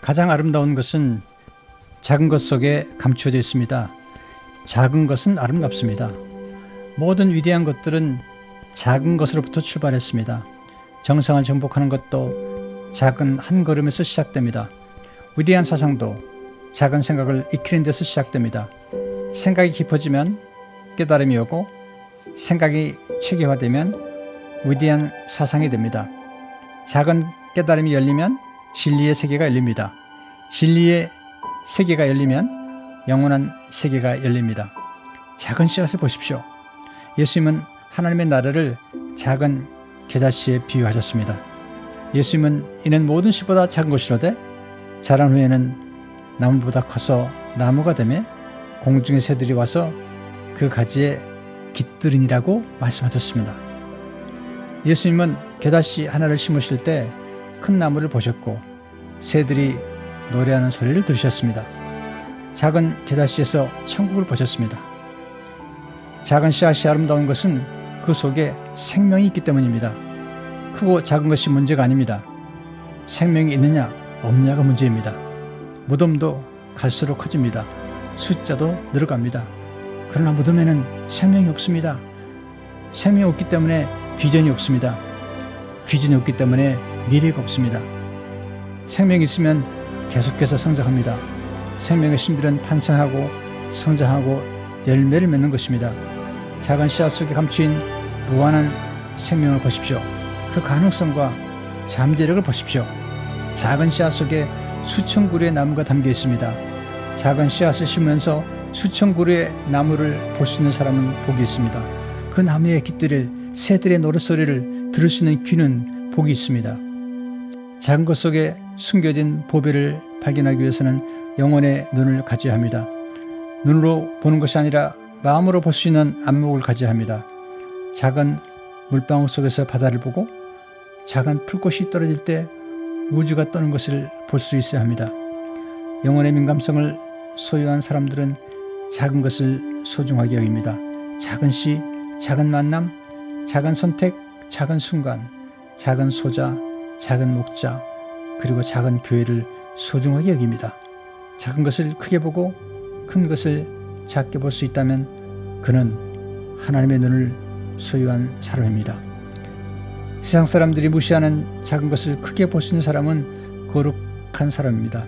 가장 아름다운 것은 작은 것 속에 감추어져 있습니다. 작은 것은 아름답습니다. 모든 위대한 것들은 작은 것으로부터 출발했습니다. 정상을 정복하는 것도 작은 한 걸음에서 시작됩니다. 위대한 사상도 작은 생각을 익히는 데서 시작됩니다. 생각이 깊어지면 깨달음이 오고 생각이 체계화되면 위대한 사상이 됩니다. 작은 깨달음이 열리면 진리의 세계가 열립니다. 진리의 세계가 열리면 영원한 세계가 열립니다. 작은 씨앗을 보십시오. 예수님은 하나님의 나라를 작은 겨자씨에 비유하셨습니다. 예수님은 이는 모든 씨보다 작은 것이로되 자란 후에는 나무보다 커서 나무가 되며 공중의 새들이 와서 그 가지에 깃들으니라고 말씀하셨습니다. 예수님은 겨자씨 하나를 심으실 때 큰 나무를 보셨고 새들이 노래하는 소리를 들으셨습니다. 작은 겨자씨에서 천국을 보셨습니다. 작은 씨앗이 아름다운 것은 그 속에 생명이 있기 때문입니다. 크고 작은 것이 문제가 아닙니다. 생명이 있느냐 없느냐가 문제입니다. 무덤도 갈수록 커집니다. 숫자도 늘어갑니다. 그러나 무덤에는 생명이 없습니다. 생명이 없기 때문에 비전이 없습니다. 비전이 없기 때문에 미래가 없습니다. 생명이 있으면 계속해서 성장합니다. 생명의 신비는 탄생하고 성장하고 열매를 맺는 것입니다. 작은 씨앗 속에 감추인 무한한 생명을 보십시오. 그 가능성과 잠재력을 보십시오. 작은 씨앗 속에 수천 그루의 나무가 담겨 있습니다. 작은 씨앗을 심으면서 수천 그루의 나무를 볼 수 있는 사람은 복이 있습니다. 그 나무의 깃들을 새들의 노랫소리를 들을 수 있는 귀는 복이 있습니다. 작은 것 속에 숨겨진 보배를 발견하기 위해서는 영혼의 눈을 가져야 합니다. 눈으로 보는 것이 아니라 마음으로 볼 수 있는 안목을 가져야 합니다. 작은 물방울 속에서 바다를 보고 작은 풀꽃이 떨어질 때 우주가 떠는 것을 볼 수 있어야 합니다. 영혼의 민감성을 소유한 사람들은 작은 것을 소중하게 여깁니다. 작은 시, 작은 만남, 작은 선택, 작은 순간, 작은 소자, 작은 목자, 그리고 작은 교회를 소중하게 여깁니다. 작은 것을 크게 보고 큰 것을 작게 볼 수 있다면 그는 하나님의 눈을 소유한 사람입니다. 세상 사람들이 무시하는 작은 것을 크게 볼 수 있는 사람은 거룩한 사람입니다.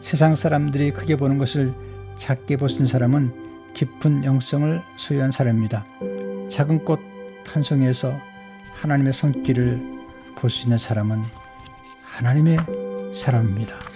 세상 사람들이 크게 보는 것을 작게 볼 수 있는 사람은 깊은 영성을 소유한 사람입니다. 작은 꽃 한 송이에서 하나님의 손길을 볼 수 있는 사람은 하나님의 사람입니다.